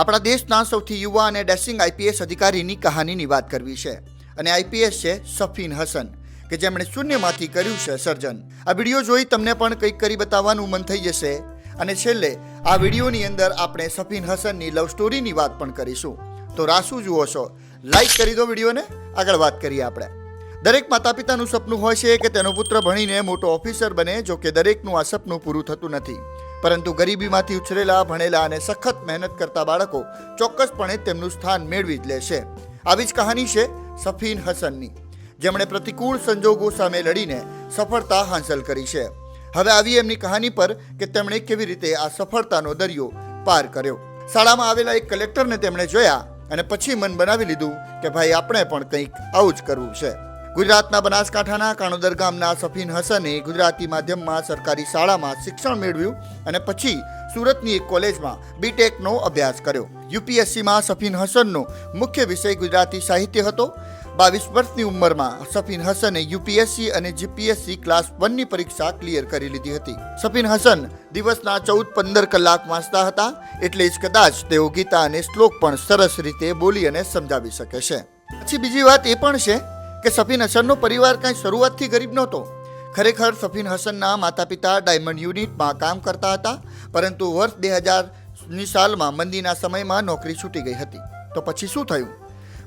આપણા દેશના સૌથી યુવા અને ડેસિંગ આઈપીએસ અધિકારીની કહાનીની વાત કરવી છે. અને આઈપીએસ છે સફીન હસન, કે જેમણે શૂન્યમાંથી કર્યું છે સર્જન. આ વીડિયો જોઈ તમને પણ કંઈક કરી બતાવવાનું મન થઈ જશે. અને છેલ્લે, આ વિડીયોની અંદર આપણે સફીન હસનની લવ સ્ટોરીની વાત પણ કરીશું. તો રાસુ જુઓ છો. લાઈક કરી દો વિડીયોને. આગળ વાત કરીએ આપણે. દરેક માતા પિતાનું સપનું હોય છે કે તેનો પુત્ર ભણીને મોટો ઓફિસર બને, જો કે દરેકનું આ સપનું પૂરું થતું નથી. પરંતુ ગરીબીમાંથી ઉછરેલા, ભણેલા અને સખત મહેનત કરતા બાળકો ચોક્કસપણે તેમનું સ્થાન મેળવી જ લેશે. આવી જ કહાની છે સફીન હસનની, જેમણે પ્રતિકૂળ સંજોગો સામે લડીને સફળતા હાંસલ કરી છે. હવે આવી એમની કહાની પર કે તેમણે કેવી રીતે આ સફળતાનો દરિયો પાર કર્યો. શાળામાં આવેલા એક કલેક્ટરને તેમણે જોયા અને પછી મન બનાવી લીધું કે ભાઈ, આપણે પણ કંઈક આવું જ કરવું છે. ગુજરાતના બનાસકાંઠાના કાણોદર ગામના સફીન હસને ગુજરાતી માધ્યમમાં સરકારી શાળામાં શિક્ષણ મેળવ્યું અને પછી સુરતની એક કોલેજમાં બીટેકનો અભ્યાસ કર્યો. યુપીએસસીમાં સફીન હસનનો મુખ્ય વિષય ગુજરાતી સાહિત્ય હતો. બાવીસ વર્ષની ઉંમરમાં સફીન હસને યુપીએસસી અને જીપીએસસી ક્લાસ વનની પરીક્ષા ક્લિયર કરી લીધી હતી. સફીન હસન દિવસના ચૌદ પંદર કલાક વાંચતા હતા, એટલે જ કદાચ તેઓ ગીતા અને શ્લોક પણ સરસ રીતે બોલી અને સમજાવી શકે છે. પછી બીજી વાત એ પણ છે કે સફીન હસનનો પરિવાર કાંઈ શરૂઆતથી ગરીબ નહોતો. ખરેખર સફીન હસનના માતા પિતા ડાયમંડ યુનિટમાં કામ કરતા હતા, પરંતુ વર્ષ બે હજારની સાલમાં મંદીના સમયમાં નોકરી છૂટી ગઈ હતી. તો પછી શું થયું?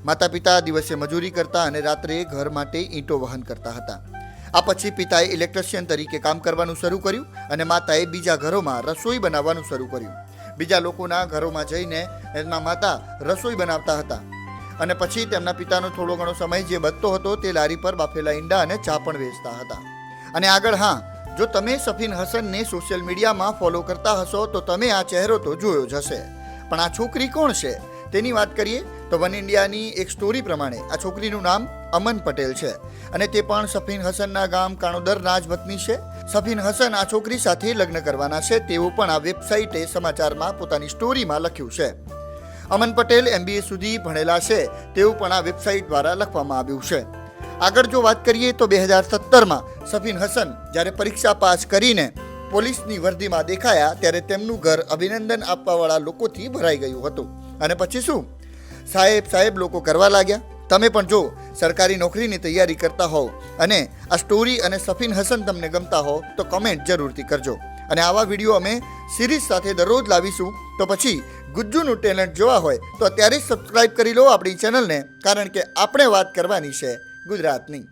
માતા પિતા દિવસે મજૂરી કરતા અને રાત્રે ઘર માટે ઈંટો વહન કરતા હતા. આ પછી પિતાએ ઇલેક્ટ્રિશિયન તરીકે કામ કરવાનું શરૂ કર્યું અને માતાએ બીજા ઘરોમાં રસોઈ બનાવવાનું શરૂ કર્યું. બીજા લોકોના ઘરોમાં જઈને એમના માતા રસોઈ બનાવતા હતા. અને પછી તેમના પિતાનો થોડો ઘણો સમય જે બચતો હતો તે લારી પર બાફેલા ઈંડા અને ચા પણ વેચતા હતા. અને આગળ હા, જો તમે સફીન હસનને સોશિયલ મીડિયામાં ફોલો કરતા હશો, તો તમે આ ચહેરો તો જોયો જ હશે. પણ આ છોકરી કોણ છે? તેની વાત કરીએ તો વન ઇન્ડિયાની એક સ્ટોરી પ્રમાણે આ છોકરીનું નામ અમન પટેલ છે. અને તે પણ સફીન હસનના ગામ કાણોદર જ છે. સફીન હસન આ છોકરી સાથે લગ્ન કરવાના છે તેવું પણ આ વેબસાઇટે સમાચારમાં પોતાની સ્ટોરીમાં લખ્યું છે. અમન પટેલ એમબીએ સુધી ભણેલા છે, તેવું પણ આ વેબસાઇટ દ્વારા લખવામાં આવ્યું છે. આગળ જો વાત કરીએ તો બે હજાર સત્તરમાં સફીન હસન જ્યારે પરીક્ષા પાસ કરીને પોલીસની વર્દીમાં દેખાયા, ત્યારે તેમનું ઘર અભિનંદન આપવાવાળા લોકોથી ભરાઈ ગયું હતું. અને પછી શું? સાહેબ સાહેબ લોકો કરવા લાગ્યા. તમે પણ જો સરકારી નોકરીની તૈયારી કરતા હોવ અને આ સ્ટોરી અને સફીન હસન તમને ગમતા હો તો કમેન્ટ જરૂરથી કરજો. અને આવા વીડિયો અમે સિરીઝ સાથે દરરોજ લાવીશું, તો પછી ગુજ્જુનું ટેલેન્ટ જોવા હોય તો અત્યારે જ સબસ્ક્રાઈબ કરી લો આપણી ચેનલને કારણ કે આપણે વાત કરવાની છે ગુજરાતની.